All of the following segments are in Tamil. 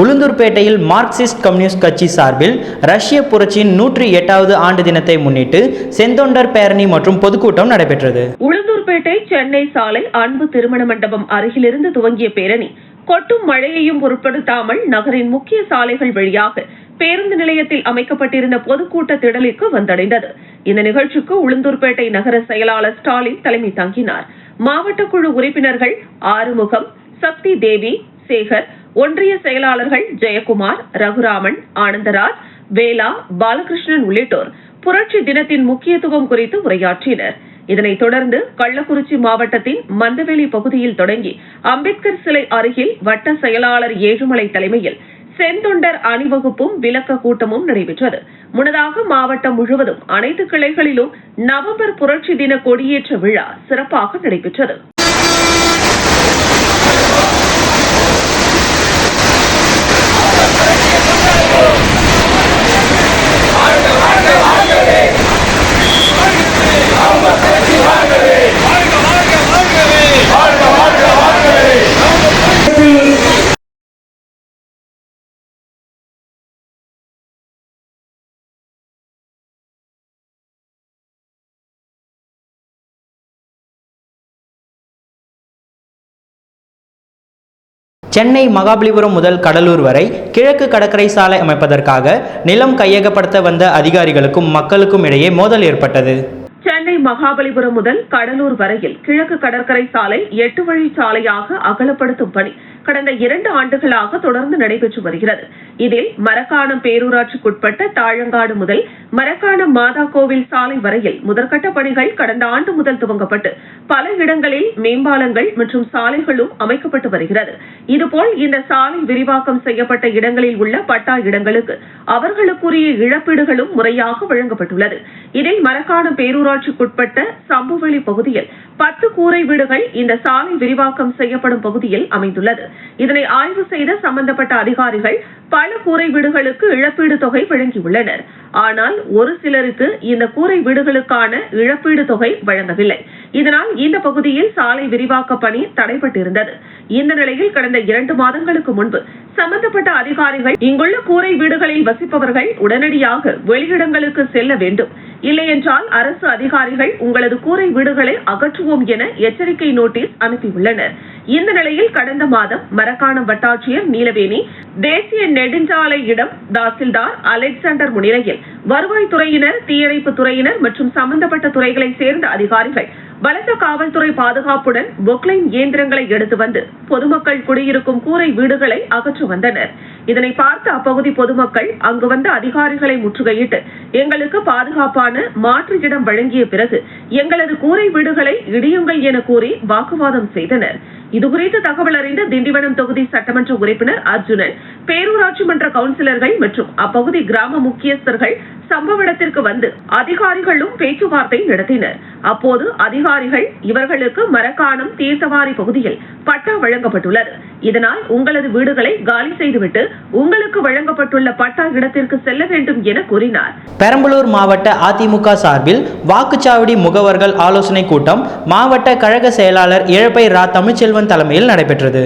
உளுந்தூர்பேட்டையில் மார்க்சிஸ்ட் கம்யூனிஸ்ட் கட்சி சார்பில் ரஷ்ய புரட்சியின் நூற்றி எட்டாவது ஆண்டு தினத்தை முன்னிட்டு செந்தொண்டர் பேரணி மற்றும் பொதுக்கூட்டம் நடைபெற்றது. உளுந்தூர்பேட்டை சென்னை சாலை அன்பு திருமண மண்டபம் அருகிலிருந்து துவங்கிய பேரணி கொட்டும் மழையையும் பொருட்படுத்தாமல் நகரின் முக்கிய சாலைகள் வழியாக பேருந்து நிலையத்தில் அமைக்கப்பட்டிருந்த பொதுக்கூட்ட திடலுக்கு வந்தடைந்தது. இந்த நிகழ்ச்சிக்கு உளுந்தூர்பேட்டை நகர செயலாளர் ஸ்டாலின் தலைமை தாங்கினார். மாவட்ட குழு உறுப்பினர்கள் ஆறுமுகம் சக்தி தேவி சேகர் ஒன்றிய செயலாளர்கள் ஜெயக்குமார் ரகுராமன் ஆனந்தராஜ் வேலா பாலகிருஷ்ணன் உள்ளிட்டோர் புரட்சி தினத்தின் முக்கியத்துவம் குறித்து உரையாற்றினர். இதனைத் தொடர்ந்து கள்ளக்குறிச்சி மாவட்டத்தின் மந்தவெளி பகுதியில் தொடங்கி அம்பேத்கர் சிலை அருகில் வட்ட செயலாளர் ஏழுமலை தலைமையில் செந்தொண்டர் அணிவகுப்பும் விளக்க கூட்டமும் நடைபெற்றது. முன்னதாக மாவட்டம் முழுவதும் அனைத்து கிளைகளிலும் நவம்பர் புரட்சி தின கொடியேற்ற விழா சிறப்பாக நடைபெற்றது. வாழ்கவே அவங்க கட்சி வாழ்கவே சென்னை மகாபலிபுரம் முதல் கடலூர் வரை கிழக்கு கடற்கரை சாலை அமைப்பதற்காக நிலம் கையகப்படுத்த வந்த அதிகாரிகளுக்கும் மக்களுக்கும் இடையே மோதல் ஏற்பட்டது. சென்னை மகாபலிபுரம் முதல் கடலூர் வரையில் கிழக்கு கடற்கரை சாலை எட்டு வழி சாலையாக அகலப்படுத்தும் பணி கடந்த இரண்டு ஆண்டுகளாக தொடர்ந்து நடைபெற்று வருகிறது. இதில் மரக்காணம் பேரூராட்சிக்குட்பட்ட தாழங்காடு முதல் மரக்காணம் மாதா கோவில் சாலை வரையில் முதற்கட்ட பணிகள் கடந்த ஆண்டு முதல் துவங்கப்பட்டு பல இடங்களில் மேம்பாலங்கள் மற்றும் சாலைகளும் அமைக்கப்பட்டு வருகிறது. இதுபோல் இந்த சாலை விரிவாக்கம் செய்யப்பட்ட இடங்களில் உள்ள பட்டா இடங்களுக்கு அவர்களுக்குரிய இழப்பீடுகளும் முறையாக வழங்கப்பட்டுள்ளது. இதில் மரக்காணம் பேரூராட்சிக்குட்பட்ட சம்புவெளி பகுதியில் பத்து கூரை வீடுகள் இந்த சாலை விரிவாக்கம் செய்யப்படும் பகுதியில் அமைந்துள்ளது. இதனை ஆய்வு செய்த சம்பந்தப்பட்ட அதிகாரிகள் பல கூரை வீடுகளுக்கு இழப்பீடு தொகை வழங்கியுள்ளனர். ஆனால் ஒரு சிலருக்கு இந்த கூரை வீடுகளுக்கான இழப்பீடு தொகை வழங்கவில்லை. இதனால் இந்த பகுதியில் சாலை விரிவாக்க பணி தடைபட்டிருந்தது. இந்த நிலையில் கடந்த இரண்டு மாதங்களுக்கு முன்பு சம்பந்தப்பட்ட அதிகாரிகள் இங்குள்ள கூரை வீடுகளில் வசிப்பவர்கள் உடனடியாக வெளியிடங்களுக்கு செல்ல வேண்டும். இல்லையென்றால் அரசு அதிகாரிகள் உங்களது கூரை வீடுகளை அகற்றுவோம் என எச்சரிக்கை நோட்டீஸ் அனுப்பியுள்ளனர். இந்த நிலையில் கடந்த மாதம் மரக்காணம் வட்டாட்சியர் நீலவேணி தேசிய நெடுஞ்சாலையிடம் தாசில்தார் அலெக்சாண்டர் முன்னிலையில் வருவாய்த்துறையினர் தீயணைப்பு துறையினர் மற்றும் சம்பந்தப்பட்ட துறைகளைச் சேர்ந்த அதிகாரிகள் பலத்த காவல்துறை பாதுகாப்புடன் பொக்லைன் இயந்திரங்களை எடுத்து வந்து பொதுமக்கள் குடியிருக்கும் கூரை வீடுகளை அகற்ற வந்தனர். இதனை பார்த்த அப்பகுதி பொதுமக்கள் அங்கு வந்த அதிகாரிகளை முற்றுகையிட்டு எங்களுக்கு பாதுகாப்பான மாற்று இடம் வழங்கிய பிறகு எங்களது கூரை வீடுகளை இடியுங்கள் என கூறி வாக்குவாதம் செய்தனர். இதுகுறித்து தகவல் அறிந்த திண்டிவனம் தொகுதி சட்டமன்ற உறுப்பினர் அர்ஜுனன் பேரூராட்சி மன்ற கவுன்சிலர்கள் மற்றும் அப்பகுதி கிராம முக்கியஸ்தர்கள் சம்பவ இடத்திற்கு வந்து அதிகாரிகளும் பேச்சுவார்த்தை நடத்தினர். அப்போது அதிகாரிகள் இவர்களுக்கு மரக்காணம் தீர்த்தவாரி பகுதியில் பட்டா வழங்கப்பட்டுள்ளது. இதனால் உங்களது வீடுகளை காலி செய்துவிட்டு உங்களுக்கு வழங்கப்பட்டுள்ள பட்டா இடத்திற்கு செல்ல வேண்டும் என கூறினார். பெரம்பலூர் மாவட்ட அதிமுக சார்பில் வாக்குச்சாவடி முகவர்கள் ஆலோசனை கூட்டம் மாவட்ட கழக செயலாளர் இழப்பை ரா. தமிழ்ச்செல்வன் தலைமையில் நடைபெற்றது.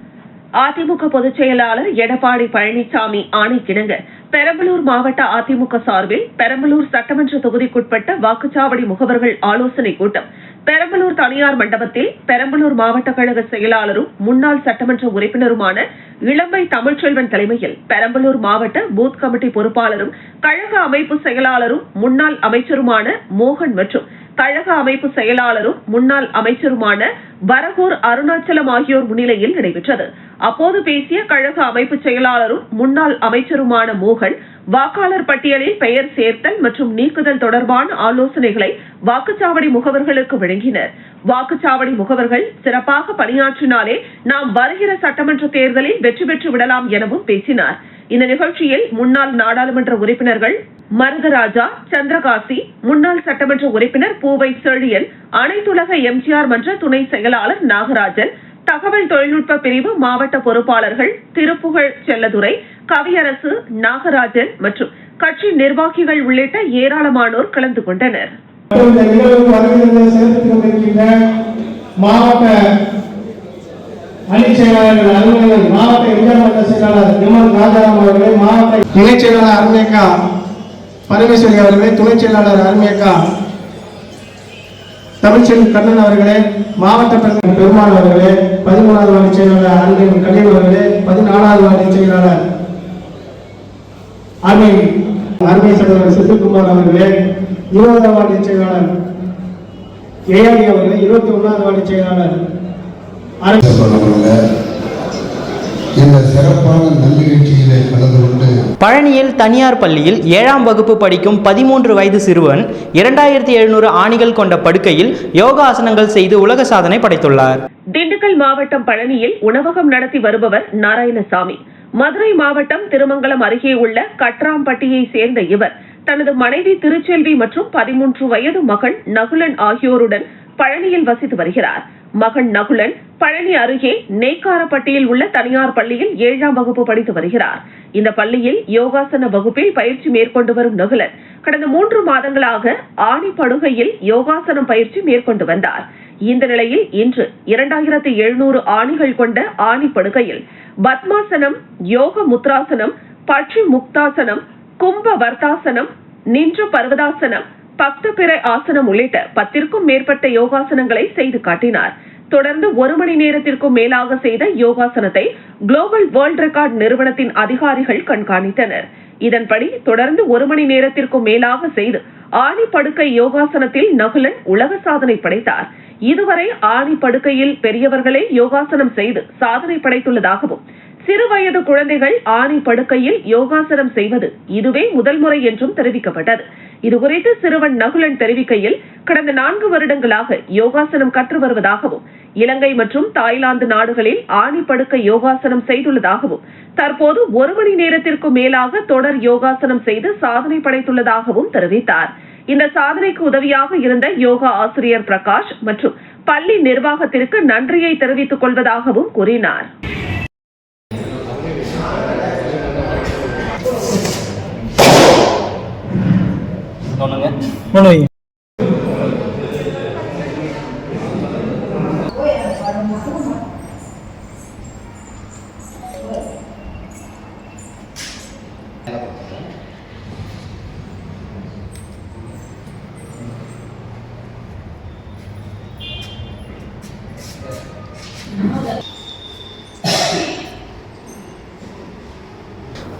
அதிமுக பொதுச் செயலாளர் எடப்பாடி பழனிசாமி ஆணைக்கிணங்க பெரம்பலூர் மாவட்ட அதிமுக சார்பில் பெரம்பலூர் சட்டமன்ற தொகுதிக்குட்பட்ட வாக்குச்சாவடி முகவர்கள் ஆலோசனை கூட்டம். பெரம்பலூர் தனியார் மண்டபத்தில் பெரம்பலூர் மாவட்ட கழக செயலாளரும் முன்னாள் சட்டமன்ற உறுப்பினருமான இளம்பை தமிழ்ச்செல்வன் தலைமையில் பெரம்பலூர் மாவட்ட பூத் கமிட்டி பொறுப்பாளரும் கழக அமைப்பு செயலாளரும் முன்னாள் அமைச்சருமான மோகன் மற்றும் கழக அமைப்பு செயலாளரும் முன்னாள் அமைச்சருமான வரகூர் அருணாச்சலம் ஆகியோர் முன்னிலையில் நடைபெற்றது. அப்போது பேசிய கழக அமைப்பு செயலாளரும் முன்னாள் அமைச்சருமான மோகன் வாக்காளர் பட்டியலில் பெயர் சேர்த்தல் மற்றும் நீக்குதல் தொடர்பான ஆலோசனைகளை வாக்குச்சாவடி முகவர்களுக்கு வழங்கினர். வாக்குச்சாவடி முகவர்கள் சிறப்பாக பணியாற்றினாலே நாம் வருகிற சட்டமன்ற தேர்தலில் வெற்றி பெற்று விடலாம் எனவும் பேசினார். இந்த நிகழ்ச்சியில் முன்னாள் நாடாளுமன்ற உறுப்பினர்கள் மருதராஜா சந்திரகாசி முன்னாள் சட்டமன்ற உறுப்பினர் பூவை செழியன் அனைத்துலக எம்ஜிஆர் மன்ற துணை செயலாளர் நாகராஜன் தகவல் தொழில்நுட்ப பிரிவு மாவட்ட பொறுப்பாளர்கள் திருப்புகழ் செல்லதுரை கவியரசு நாகராஜன் மற்றும் கட்சி நிர்வாகிகள் உள்ளிட்ட ஏராளமானோர் கலந்து கொண்டனர். மாவட்ட அணி செயலாளர்கள் அலுவலர்கள் மாவட்ட செயலாளர் எம் ராஜாராம் அவர்களே மாவட்ட இணை செயலாளர் அருமேக்கா பரமேஸ்வரி அவர்களே துணை செயலாளர் அருமையக்கா தமிழ்ச்செல்வி கண்ணன் அவர்களே மாவட்ட பிரதமர் பெருமாள் அவர்களே பதிமூணாவது வார்டு செயலாளர் அன்பின் கலீல் அவர்களே பதினாலாவது வார்டு செயலாளர் அருமை அருமை சகோதரர் செந்தில்குமார் அவர்களே இருபதாம் வார்டு செயலாளர் ஏஆடி அவர்களே இருபத்தி ஒன்றாவது வார்டு செயலாளர் அருமை சொல்லப்படுங்க இந்த சிறப்பான நல்நிகழ்ச்சியிலே கலந்து கொண்டு பழனியில் தனியார் பள்ளியில் ஏழாம் வகுப்பு படிக்கும் பதிமூன்று வயது சிறுவன் இரண்டாயிரத்தி எழுநூறு ஆணிகள் கொண்ட படுக்கையில் யோகாசனங்கள் செய்து உலக சாதனை படைத்துள்ளார். திண்டுக்கல் மாவட்டம் பழனியில் உணவகம் நடத்தி வருபவர் நாராயணசாமி. மதுரை மாவட்டம் திருமங்கலம் அருகே உள்ள கட்ராம்பட்டியை சேர்ந்த இவர் தனது மனைவி திருச்செல்வி மற்றும் பதிமூன்று வயது மகன் நகுலன் ஆகியோருடன் பழனியில் வசித்து வருகிறார். மகன் நகுலன் பழனி அருகே நேக்காரப்பட்டியில் உள்ள தனியார் பள்ளியில் ஏழாம் வகுப்பு படித்து வருகிறார். இந்த பள்ளியில் யோகாசன வகுப்பில் பயிற்சி மேற்கொண்டு வரும் நகுலன் கடந்த மூன்று மாதங்களாக ஆணி படுகையில் யோகாசனம் பயிற்சி மேற்கொண்டு வந்தார். இந்த நிலையில் இன்று இரண்டாயிரத்தி எழுநூறு ஆணிகள் கொண்ட ஆணி படுகையில் பத்மாசனம் யோக முத்ராசனம் பட்சி முக்தாசனம் கும்ப வர்த்தாசனம் நின்ற பர்வதாசனம் பக்தபிறை ஆசனம் உள்ளிட்ட பத்திற்கும் மேற்பட்ட யோகாசனங்களை செய்து காட்டினார். தொடர்ந்து ஒரு மணி நேரத்திற்கும் மேலாக செய்த யோகாசனத்தை குளோபல் வேர்ல்ட் ரெக்கார்ட் நிறுவனத்தின் அதிகாரிகள் கண்காணித்தனர். இதன்படி தொடர்ந்து ஒரு மணி நேரத்திற்கும் மேலாக செய்து ஆணி படுக்கை யோகாசனத்தில் நகுலன் உலக சாதனை படைத்தார். இதுவரை ஆணி படுக்கையில் பெரியவர்களே யோகாசனம் செய்து சாதனை படைத்துள்ளதாகவும் சிறுவயது குழந்தைகள் ஆணி படுக்கையில் யோகாசனம் செய்வது இதுவே முதல் முறை என்றும் தெரிவிக்கப்பட்டது. இதுகுறித்து சிறுவன் நகுலன் தெரிவிக்கையில் கடந்த நான்கு வருடங்களாக யோகாசனம் கற்று வருவதாகவும் இலங்கை மற்றும் தாய்லாந்து நாடுகளில் ஆணி படுக்கை யோகாசனம் செய்துள்ளதாகவும் தற்போது ஒரு மணி நேரத்திற்கு மேலாக தொடர் யோகாசனம் செய்து சாதனை படைத்துள்ளதாகவும் தெரிவித்தார். இந்த சாதனைக்கு உதவியாக இருந்த யோகா ஆசிரியர் பிரகாஷ் மற்றும் பள்ளி நிர்வாகத்திற்கு நன்றியை தெரிவித்துக் கொள்வதாகவும் கூறினார்.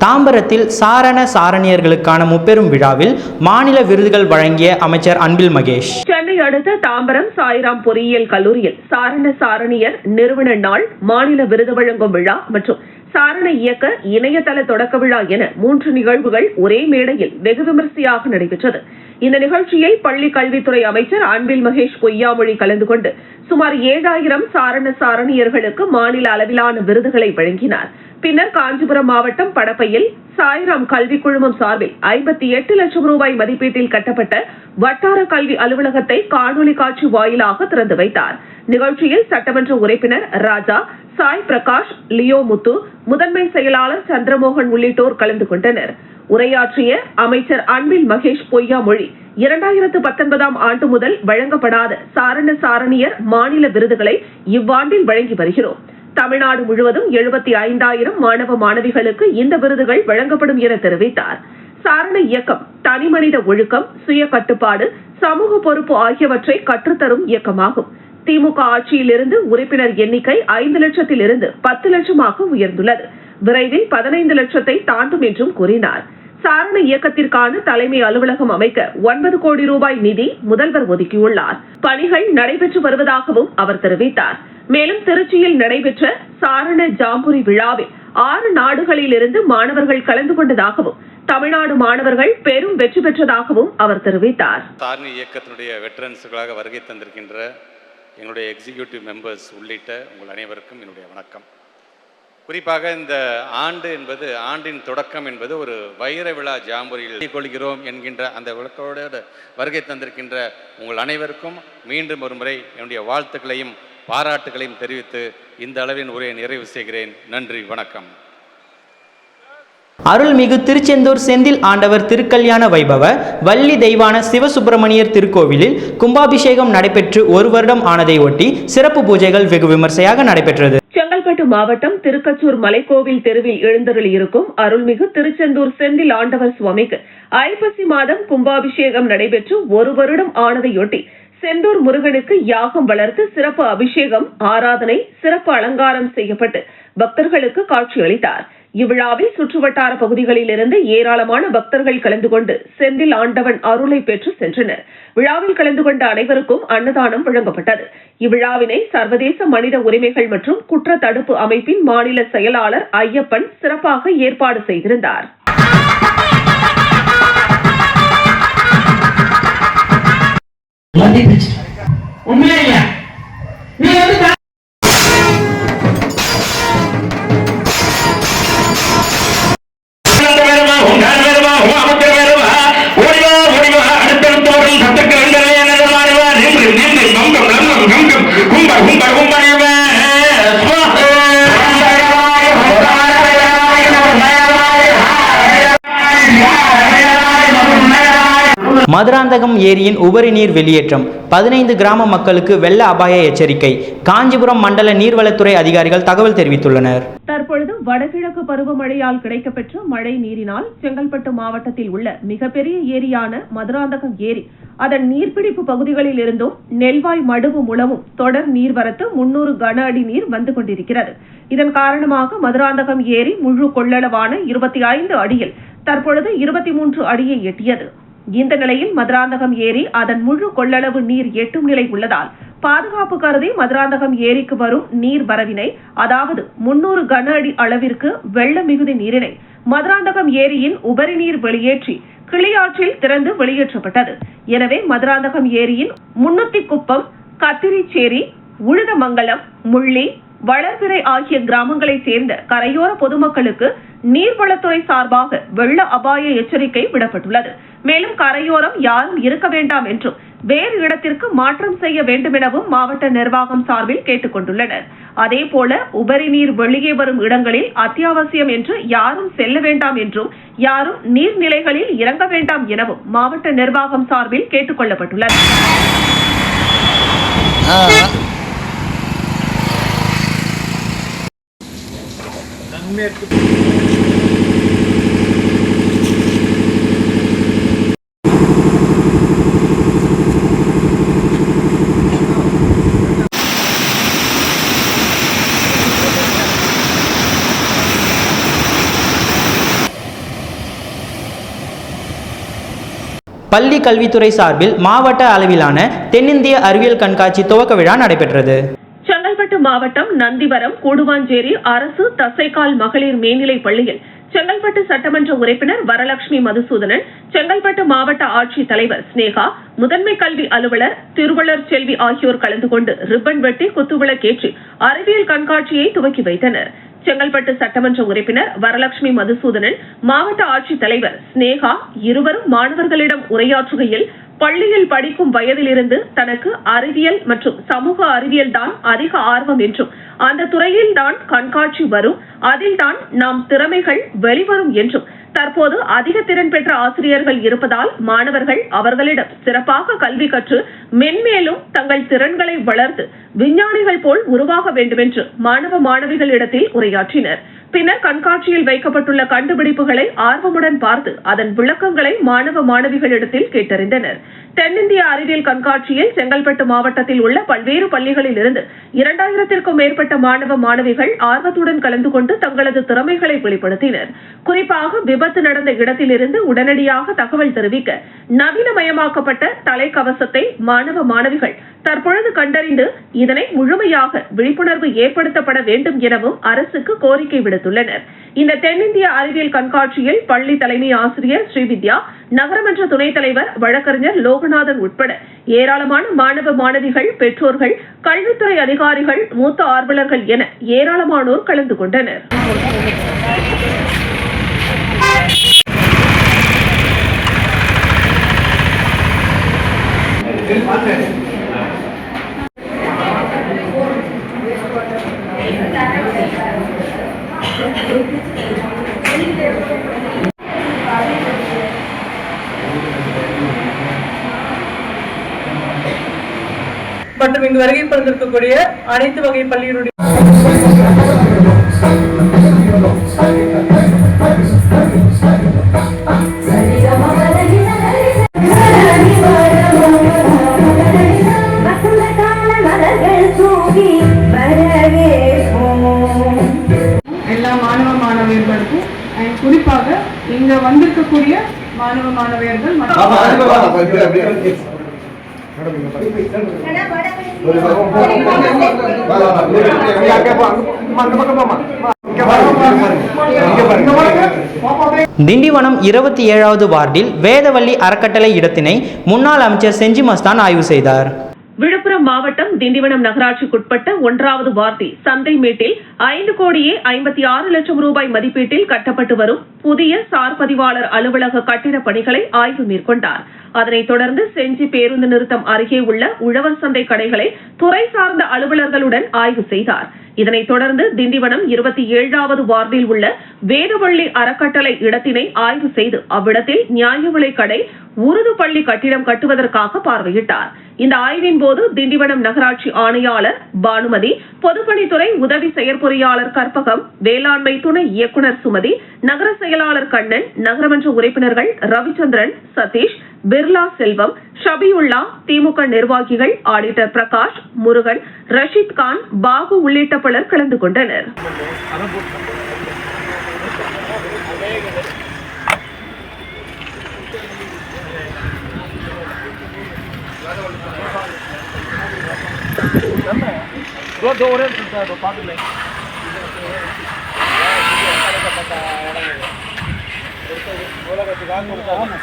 தாம்பரத்தில் சாரண சாரணியர்களுக்கான முப்பெரும் விழாவில் மாநில விருதுகள் வழங்கிய அமைச்சர் அன்பில் மகேஷ். சென்னை அடுத்த தாம்பரம் சாய்ராம் பொறியியல் கல்லூரியில் சாரண சாரணியர் நிறுவன நாள் மாநில விருது வழங்கும் விழா மற்றும் சாரண இயக்க இணையதள தொடக்க விழா என மூன்று நிகழ்வுகள் ஒரே மேடையில் வெகு விமரிசையாக நடைபெற்றது. இந்த நிகழ்ச்சியில் பள்ளி கல்வித்துறை அமைச்சர் அன்பில் மகேஷ் பொய்யாமொழி கலந்து கொண்டு சுமார் ஏழாயிரம் சாரண சாரணியர்களுக்கு மாநில அளவிலான விருதுகளை வழங்கினார். பின்னர் காஞ்சிபுரம் மாவட்டம் படப்பையில் சாய்ராம் கல்வி குழுமம் சார்பில் ஐம்பத்தி எட்டு லட்சம் ரூபாய் மதிப்பீட்டில் கட்டப்பட்ட வட்டார கல்வி அலுவலகத்தை காணொலி காட்சி வாயிலாக திறந்து வைத்தார். நிகழ்ச்சியில் சட்டமன்ற உறுப்பினர் ராஜா சாய் பிரகாஷ் லியோ முத்து முதன்மை செயலாளர் சந்திரமோகன் உள்ளிட்டோர் கலந்து கொண்டனர். உரையாற்றிய அமைச்சர் அன்பில் மகேஷ் பொய்யாமொழி இரண்டாயிரத்து பத்தொன்பதாம் ஆண்டு முதல் வழங்கப்படாத சாரண சாரணியர் மாநில விருதுகளை இவ்வாண்டில் வழங்கி வருகிறோம். தமிழ்நாடு முழுவதும் எழுபத்தி ஐந்தாயிரம் மாணவ மாணவிகளுக்கு இந்த விருதுகள் வழங்கப்படும் என தெரிவித்தார். சாரண இயக்கம் தனிமனித ஒழுக்கம் சுய கட்டுப்பாடு சமூக பொறுப்பு ஆகியவற்றை கற்றுத்தரும் இயக்கமாகும். திமுக ஆட்சியிலிருந்து உறுப்பினர் எண்ணிக்கை ஐந்து லட்சத்தில் இருந்து பத்து லட்சமாக உயர்ந்துள்ளது. விரைவில் பதினைந்து லட்சத்தை தாண்டும் என்றும் கூறினார். சாரண இயக்கத்திற்கான தலைமை அலுவலகம் அமைக்க ஒன்பது கோடி ரூபாய் நிதி முதல்வர் ஒதுக்கியுள்ளார். பணிகள் நடைபெற்று வருவதாகவும் அவர் தெரிவித்தார். மேலும் திருச்சியில் நடைபெற்ற சாரண ஜாம்புரி விழாவில் ஆறு நாடுகளில் இருந்து மாணவர்கள் கலந்து கொண்டதாகவும் தமிழ்நாடு மாணவர்கள் பெரும் வெற்றி பெற்றதாகவும் அவர் தெரிவித்தார். சாரண இயக்கத்தினுடைய வெட்டரன்ஸுகளாக வருகை தந்திருக்கின்ற எங்களுடைய எக்ஸிக்யூட்டிவ் மெம்பர்ஸ் உள்ளிட்ட உங்கள் அனைவருக்கும் என்னுடைய வணக்கம். குறிப்பாக இந்த ஆண்டு என்பது ஆண்டின் தொடக்கம் என்பது ஒரு வைர விழா ஜாம்பூரியில் கொள்கிறோம் என்கின்ற அந்த விளக்கோட வருகை தந்திருக்கின்ற உங்கள் அனைவருக்கும் மீண்டும் ஒரு முறை என்னுடைய வாழ்த்துக்களையும் பாராட்டுகளையும் தெரிவித்து இந்த அளவின் உரையை நிறைவு செய்கிறேன். நன்றி வணக்கம். அருள்மிகு திருச்செந்தூர் செந்தில் ஆண்டவர் திருக்கல்யாண வைபவ வள்ளி தெய்வான சிவசுப்பிரமணியர் திருக்கோவிலில் கும்பாபிஷேகம் நடைபெற்று ஒரு வருடம் ஆனதை ஒட்டி சிறப்பு பூஜைகள் வெகு விமர்சையாக நடைபெற்றது. செங்கல்பட்டு மாவட்டம் திருக்கச்சூர் மலைக்கோவில் தெருவில் எழுந்தருளியிருக்கும் அருள்மிகு திருச்செந்தூர் செந்தில் ஆண்டவர் சுவாமிக்கு ஐப்பசி மாதம் கும்பாபிஷேகம் நடைபெற்று ஒரு வருடம் ஆனதையொட்டி செந்தூர் முருகனுக்கு யாகம் வளர்த்து சிறப்பு அபிஷேகம் ஆராதனை சிறப்பு அலங்காரம் செய்யப்பட்டு பக்தர்களுக்கு காட்சியளித்தார். இவ்விழாவில் சுற்றுவட்டார பகுதிகளிலிருந்து ஏராளமான பக்தர்கள் கலந்து கொண்டு செந்தில் ஆண்டவன் அருளை பெற்று சென்றனர். விழாவில் கலந்து கொண்ட அனைவருக்கும் அன்னதானம் வழங்கப்பட்டது. இவ்விழாவினை சர்வதேச மனித உரிமைகள் மற்றும் குற்ற தடுப்பு அமைப்பின் மாநில செயலாளர் ஐயப்பன் சிறப்பாக ஏற்பாடு செய்திருந்தார். உண்மையா நீ வந்து மதுராந்தகம் ஏரியின் உபரி நீர் வெளியேற்றம். பதினைந்து கிராம மக்களுக்கு வெள்ள அபாய எச்சரிக்கை. காஞ்சிபுரம் மண்டல நீர்வளத்துறை அதிகாரிகள் தகவல் தெரிவித்துள்ளனர். தற்பொழுது வடகிழக்கு பருவமழையால் கிடைக்கப்பெற்ற மழை நீரினால் செங்கல்பட்டு மாவட்டத்தில் உள்ள மிகப்பெரிய ஏரியான மதுராந்தகம் ஏரி அதன் நீர்பிடிப்பு பகுதிகளில் இருந்தும் நெல்வாய் மடுவு மூலமும் தொடர் நீர்வரத்து முன்னூறு கன அடி நீர் வந்து கொண்டிருக்கிறது. இதன் காரணமாக மதுராந்தகம் ஏரி முழு கொள்ளளவான இருபத்தி ஐந்து அடியில் தற்பொழுது இருபத்தி மூன்று அடியை எட்டியது. இந்த நிலையில் மதுராந்தகம் ஏரி அதன் முழு கொள்ளளவு நீர் எட்டும் நிலை உள்ளதால் பாதுகாப்பு கருதி மதுராந்தகம் ஏரிக்கு வரும் நீர் வரவினை அதாவது முன்னூறு கன அடி அளவிற்கு வெள்ள மிகுதி நீரினை மதுராந்தகம் ஏரியின் உபரி நீர் வெளியேற்றி கிளியாற்றில் திறந்து வெளியேற்றப்பட்டது. எனவே மதுராந்தகம் ஏரியின் முன்னூத்தி குப்பம் கத்திரிச்சேரி உழுதமங்கலம் முள்ளி வளர்பிறை ஆகிய கிராமங்களை சேர்ந்த கரையோர பொதுமக்களுக்கு நீர்வளத்துறை சார்பாக வெள்ள அபாய எச்சரிக்கை விடப்பட்டுள்ளது. மேலும் கரையோரம் யாரும் இருக்க வேண்டாம் என்றும் வேறு இடத்திற்கு மாற்றம் செய்ய வேண்டும் எனவும் மாவட்ட நிர்வாகம் சார்பில் கேட்டுக் கொண்டுள்ளனர் அதேபோல உபரி நீர் வெளியே வரும் இடங்களில் அத்தியாவசியம் என்று யாரும் செல்ல வேண்டாம் என்றும் யாரும் நீர்நிலைகளில் இறங்க வேண்டாம் எனவும் மாவட்ட நிர்வாகம் சார்பில் கேட்டுக் தென்மேற்கு பள்ளி கல்வித்துறை சார்பில் மாவட்ட அளவிலான தென்னிந்திய அறிவியல் கண்காட்சி துவக்க விழா நடைபெற்றது. செங்கல்பட்டு மாவட்டம் நந்திவரம் கூடுவாஞ்சேரி அரசு தசைக்கால் மகளிர் மேல்நிலைப் பள்ளியில் செங்கல்பட்டு சட்டமன்ற உறுப்பினர் வரலட்சுமி மதுசூதனன் செங்கல்பட்டு மாவட்ட ஆட்சித் தலைவர் ஸ்னேகா முதன்மை கல்வி அலுவலர் திருவள்ளர் செல்வி ஆகியோர் கலந்து கொண்டு ரிப்பன் வெட்டி குத்துவிளக்கேற்றி அறிவியல் கண்காட்சியை துவக்கி வைத்தனர். செங்கல்பட்டு சட்டமன்ற உறுப்பினர் வரலட்சுமி மதுசூதனன் மாவட்ட ஆட்சித் தலைவர் ஸ்னேகா இருவரும் மாணவர்களிடம் உரையாற்றுகையில் பள்ளியில் படிக்கும் வயதிலிருந்து தனக்கு அறிவியல் மற்றும் சமூக அறிவியல் தான் அதிக ஆர்வம் என்றும் அந்த துறையில் தான் கண்காட்சி வரும் அதில் தான் நாம் திறமைகள் வெளிவரும் என்றும் தற்போது அதிக திறன் பெற்ற ஆசிரியர்கள் இருப்பதால் மாணவர்கள் அவர்களிடம் சிறப்பாக கல்வி கற்று மென்மேலும் தங்கள் திறன்களை வளர்த்து விஞ்ஞானிகள் போல் உருவாக வேண்டுமென்று மாணவ மாணவிகளிடத்தில் உரையாற்றினர். பின்னர் கண்காட்சியில் வைக்கப்பட்டுள்ள கண்டுபிடிப்புகளை ஆர்வமுடன் பார்த்து அதன் விளக்கங்களை மாணவ மாணவிகளிடத்தில் கேட்டறிந்தனர். தென்னிந்திய அறிவியல் கண்காட்சியில் செங்கல்பட்டு மாவட்டத்தில் உள்ள பல்வேறு பள்ளிகளில் இருந்து இரண்டாயிரத்திற்கும் மேற்பட்ட மாணவ மாணவிகள் ஆர்வத்துடன் கலந்து கொண்டு தங்களது திறமைகளை வெளிப்படுத்தினர். குறிப்பாக விபத்து நடந்த இடத்திலிருந்து உடனடியாக தகவல் தெரிவிக்க நவீனமயமாக்கப்பட்ட தலைக்கவசத்தை மாணவ மாணவிகள் தற்பொழுது கண்டறிந்து இதனை முழுமையாக விழிப்புணர்வு ஏற்படுத்தப்பட வேண்டும் எனவும் அரசுக்கு கோரிக்கை விடுத்தனர். விடுத்துள்ளனர் இந்த தென்னிந்திய அறிவியல் கண்காட்சியில் பள்ளி தலைமை ஆசிரியர் ஸ்ரீவித்யா நகரமன்ற துணைத் தலைவர் வழக்கறிஞர் லோகநாதன் உட்பட ஏராளமான மாணவ மாணவிகள் பெற்றோர்கள் கல்வித்துறை அதிகாரிகள் மூத்த ஆர்வலர்கள் என ஏராளமானோர் கலந்து கொண்டனர். மற்றும் புரிந்திருக்கக்கூடிய அனைத்து வகை பள்ளியினுடைய எல்லா மாணவ மாணவியர்களுக்கும் குறிப்பாக இங்க வந்திருக்கக்கூடிய மாணவ மாணவியர்கள் மற்றும் திண்டிவனம் இருபத்தி ஏழாவது வார்டில் வேதவள்ளி அறக்கட்டளை இடத்தினை முன்னாள் அமைச்சர் செஞ்சி மஸ்தான் ஆய்வு செய்தார். விழுப்புரம் மாவட்டம் திண்டிவனம் நகராட்சிக்குட்பட்ட ஒன்றாவது வார்டில் சந்தைமேட்டில் ஐந்து கோடியே ஐம்பத்தி ஆறு லட்சம் ரூபாய் மதிப்பீட்டில் கட்டப்பட்டு வரும் புதிய சார் பதிவாளர் அலுவலக கட்டிட பணிகளை ஆய்வு மேற்கொண்டார். அதனைத் தொடர்ந்து செஞ்சி பேருந்து நிறுத்தம் அருகே உள்ள உழவர் சந்தை கடைகளை துறை சார்ந்த அலுவலர்களுடன் ஆய்வு செய்தார். இதனைத் தொடர்ந்து திண்டிவனம் இருபத்தி ஏழாவது வார்டில் உள்ள வேதவள்ளி அறக்கட்டளை இடத்தினை ஆய்வு செய்து அவ்விடத்தில் நியாய விலைக் கடை உருது பள்ளி கட்டிடம் கட்டுவதற்காக பார்வையிட்டார். இந்த ஆய்வின் போது திண்டிவனம் நகராட்சி ஆணையாளர் பானுமதி பொதுப்பணித்துறை உதவி செயற்பொறியாளர் கற்பகம் வேளாண்மை துணை இயக்குநர் சுமதி நகர செயலாளர் கண்ணன் நகரமன்ற உறுப்பினர்கள் ரவிச்சந்திரன் சதீஷ் பிர்லா செல்வம் ஷபியுல்லா திமுக நிர்வாகிகள் ஆடிட்டர் பிரகாஷ் முருகன் ரஷீத் கான் பாபு உள்ளிட்ட பலர் கலந்து கொண்டனர். ஒரே பார்த்துக்கலாம் உலகத்துக்காக கொடுத்தாங்க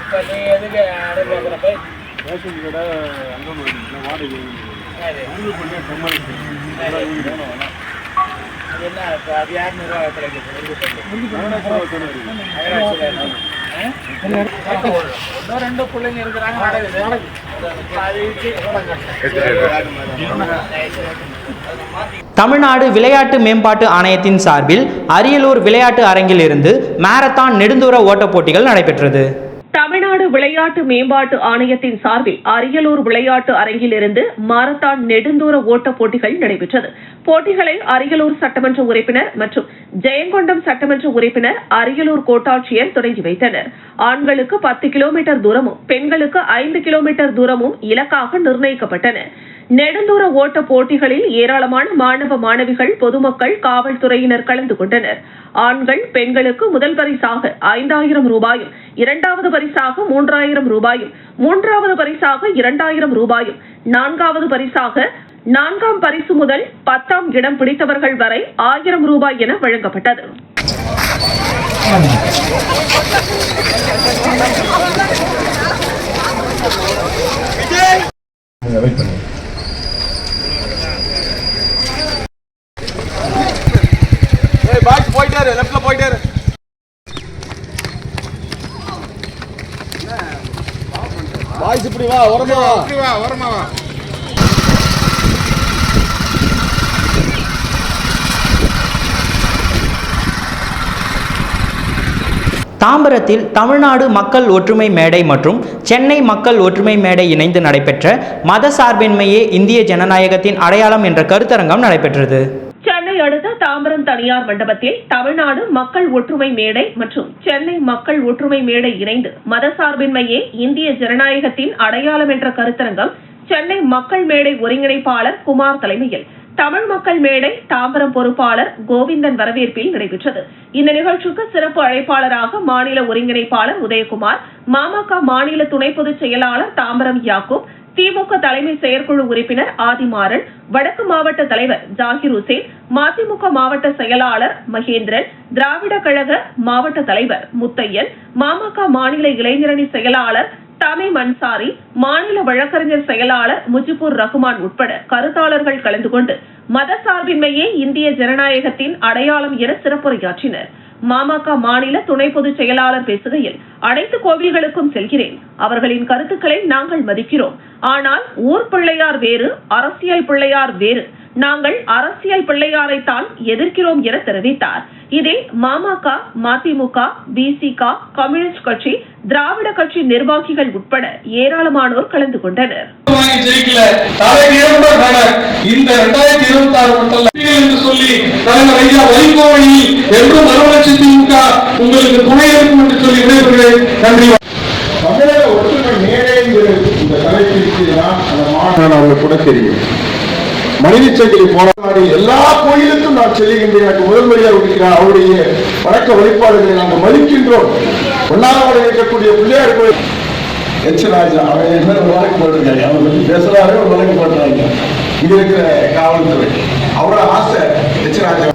இப்போ நீ எதுக்கு அடைக்கிறப்ப போய் ரேஷன் கடை அங்கன்வாடி வாடகை என்ன அது யார் நிர்வாகத்தில் நகராட்சியில் தமிழ்நாடு விளையாட்டு மேம்பாட்டு ஆணையத்தின் சார்பில் அரியலூர் விளையாட்டு அரங்கில் இருந்து மாரத்தான் நெடுந்தூர ஓட்டப் போட்டிகள் நடைபெற்றது. தமிழ்நாடு விளையாட்டு மேம்பாட்டு ஆணையத்தின் சார்பில் அரியலூர் விளையாட்டு அரங்கிலிருந்து மாரத்தான் நெடுந்தூர ஓட்டப் போட்டிகள் நடைபெற்றது. போட்டிகளை அரியலூர் சட்டமன்ற உறுப்பினர் மற்றும் ஜெயங்கொண்டம் சட்டமன்ற உறுப்பினர் அரியலூர் கோட்டாட்சியர் தொடங்கி வைத்தனர். ஆண்களுக்கு பத்து கிலோமீட்டர் தூரமும் பெண்களுக்கு ஐந்து கிலோமீட்டர் தூரமும் இலக்காக நிர்ணயிக்கப்பட்டன. நெடுந்தூர ஓட்ட போட்டிகளில் ஏராளமான மாணவ மாணவிகள் பொதுமக்கள் காவல்துறையினர் கலந்து கொண்டனர். ஆண்கள் பெண்களுக்கு முதல் பரிசாக ஐந்தாயிரம் ரூபாயும் இரண்டாவது பரிசாக மூன்றாயிரம் ரூபாயும் மூன்றாவது பரிசாக இரண்டாயிரம் ரூபாயும் நான்காவது பரிசாக நான்காம் பரிசு முதல் பத்தாம் இடம் பிடித்தவர்கள் வரை ஆயிரம் ரூபாய் என வழங்கப்பட்டது. தாம்பரத்தில் தமிழ்நாடு மக்கள் ஒற்றுமை மேடை மற்றும் சென்னை மக்கள் ஒற்றுமை மேடை இணைந்து நடைபெற்ற மத சார்பின்மையே இந்திய ஜனநாயகத்தின் அடையாளம் என்ற கருத்தரங்கம் நடைபெற்றது. அடுத்த தாம்பரம் தனியார் மண்டபத்தில் தமிழ்நாடு மக்கள் ஒற்றுமை மேடை மற்றும் சென்னை மக்கள் ஒற்றுமை மேடை இணைந்து மதசார்பின்மையே இந்திய ஜனநாயகத்தின் அடையாளம் என்ற கருத்தரங்கம் சென்னை மக்கள் மேடை ஒருங்கிணைப்பாளர் குமார் தலைமையில் தமிழ் மக்கள் மேடை தாம்பரம் பொறுப்பாளர் கோவிந்தன் வரவேற்பில் நடைபெற்றது. இந்த நிகழ்ச்சிக்கு சிறப்பு அழைப்பாளராக மாநில ஒருங்கிணைப்பாளர் உதயகுமார் மாமக மாநில துணை பொதுச் செயலாளர் தாம்பரம் யாக்கூப் திமுக தலைமை செயற்குழு உறுப்பினர் ஆதிமாறன் வடக்கு மாவட்ட தலைவர் ஜாகிர் உசேன் மதிமுக மாவட்ட செயலாளர் மகேந்திரன் திராவிட கழக மாவட்ட தலைவர் முத்தையன் மாமக மாநில இளைஞரணி செயலாளர் தமிம் அன்சாரி மாநில வழக்கறிஞர் செயலாளர் முஜிபுர் ரஹ்மான் உட்பட கருத்தாளர்கள் கலந்து கொண்டு மதசார்பின்மையே இந்திய ஜனநாயகத்தின் அடையாளம் என சிறப்புரையாற்றினர். மாமக மாநில துணை பொதுச் செயலாளர் பேசுகையில் அனைத்து கோவில்களுக்கும் செல்கிறேன். அவர்களின் கருத்துக்களை நாங்கள் மதிக்கிறோம். ஆனால் ஊர் பிள்ளையார் வேறு அரசியல் பிள்ளையார் வேறு. நாங்கள் அரசியல் பிள்ளையாரைத்தான் எதிர்க்கிறோம் என தெரிவித்தார். இதில் மாமக மதிமுக பிசிக கம்யூனிஸ்ட் கட்சி திராவிட கட்சி நிர்வாகிகள் உட்பட ஏராளமானோர் கலந்து கொண்டனர். வாங்கி ஜெயிக்கல. தலைக்கு ஏற்ப நட இந்த இரண்டாயிரத்தி இருபத்தி ஆறு மட்டும் என்று சொல்லி தலைவர் ஐயா வைகோவழி என்றும் மறுமலர்ச்சி திமுக உங்களுக்கு துணை இருக்கும் என்று சொல்லி விடைபெறுகிறேன். நன்றி. தமிழக ஒற்றுமை மேடைங்கிற இந்த தலைப்பிற்கு தான் அந்த மாணவன் அவர்களுக்கு கூட தெரியும். மனித சங்கிலி போராடி எல்லா கோயிலுக்கும் நான் செல்லுகின்றேன் எனக்கு முதல் அவருடைய வழக்க வழிபாடுகளை நாங்கள் மதிக்கின்றோம். ஒன்னாவது இருக்கக்கூடிய பிள்ளையார் கோயில். எச்சராஜா அவன் என்ன ஒரு வழக்கு போட்டிருக்காங்க அவன் பத்தி பேசுறாரு ஒரு வழக்கு போட்டுறாங்க. இது இருக்கிற காவல்துறை. அவரோட ஆசை எச்சராஜா.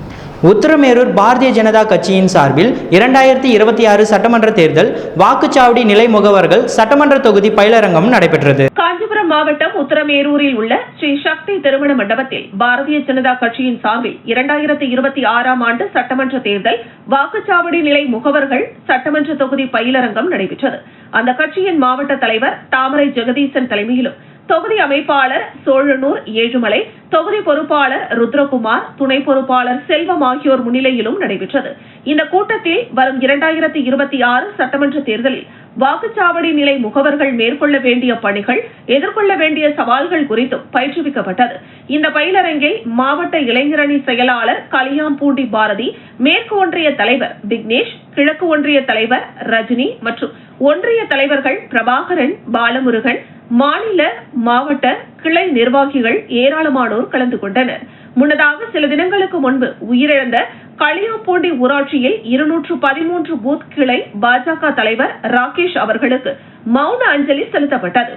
உத்தரமேரூர் பாரதிய ஜனதா கட்சியின் சார்பில் இரண்டாயிரத்தி இருபத்தி ஆறு சட்டமன்ற தேர்தல் வாக்குச்சாவடி நிலை முகவர்கள் சட்டமன்ற தொகுதி பயிலரங்கம் நடைபெற்றது. காஞ்சிபுரம் மாவட்டம் உத்தரமேரூரில் உள்ள ஸ்ரீ சக்தி திருமண மண்டபத்தில் பாரதிய ஜனதா கட்சியின் சார்பில் இரண்டாயிரத்தி இருபத்தி ஆறாம் ஆண்டு சட்டமன்ற தேர்தல் வாக்குச்சாவடி நிலை முகவர்கள் சட்டமன்ற தொகுதி பயிலரங்கம் நடைபெற்றது. அந்த கட்சியின் மாவட்ட தலைவர் தாமரை ஜெகதீசன் தலைமையிலும் தொகுதி அமைப்பாளர் சோழனூர் ஏழுமலை தொகுதி பொறுப்பாளர் ருத்ரகுமார் துணை பொறுப்பாளர் செல்வம் ஆகியோர் முன்னிலையிலும் நடைபெற்றது. இந்த கூட்டத்தில் வரும் இரண்டாயிரத்தி இருபத்தி ஆறு சட்டமன்ற தேர்தலில் வாக்குச்சாவடி நிலை முகவர்கள் மேற்கொள்ள வேண்டிய பணிகள் எதிர்கொள்ள வேண்டிய சவால்கள் குறித்தும் பயிற்றுவிக்கப்பட்டது. இந்த பயிலரங்கில் மாவட்ட இளைஞரணி செயலாளர் கலியாம்பூண்டி பாரதி மேற்கு ஒன்றிய தலைவர் விக்னேஷ் கிழக்கு ஒன்றிய தலைவர் ரஜினி மற்றும் ஒன்றிய தலைவர்கள் பிரபாகரன் பாலமுருகன் மாநில மாவட்ட கிளை நிர்வாகிகள் ஏராளமானோர் கலந்து கொண்டனர். முன்னதாக சில தினங்களுக்கு முன்பு உயிரிழந்த களியாப்பூண்டி ஊராட்சியில் இருநூற்று பதிமூன்று பூத் கிளை பாஜக தலைவர் ராகேஷ் அவர்களுக்கு மௌன அஞ்சலி செலுத்தப்பட்டது.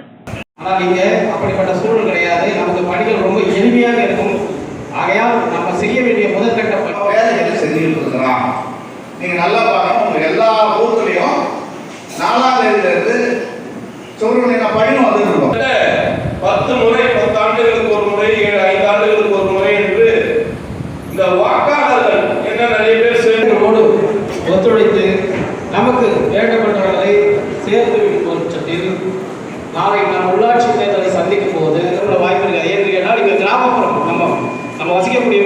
ஆனால் இங்கே அப்படிப்பட்ட சூழல் கிடையாது. நமக்கு பணிகள் ரொம்ப எளிமையாக இருக்கும். ஆகையால் நம்ம செய்ய வேண்டிய முதற்கட்ட பணி வேலைகளை செஞ்சுக்கிட்டு இருக்கிறோம் நீங்க நல்லா பாருங்க. உங்க எல்லா பூத்துலையும் நாலாம் தேதியில சுப்பிரமணிய பணியும் வந்துட்டு இருக்கோம். பத்து முறை பத்து ஆண்டுகளுக்கு ஒரு முறை ஏழு ஐந்து ஆண்டுகளுக்கு ஒரு முறை என்று இந்த வாக்காளர்கள் என்ன நிறைய பேர் சேர்ந்து சேர்ந்தோடு ஒத்துழைத்து நமக்கு வேண்டப்பட்டவர்களை சேர்த்து பட்சத்தில் நாளை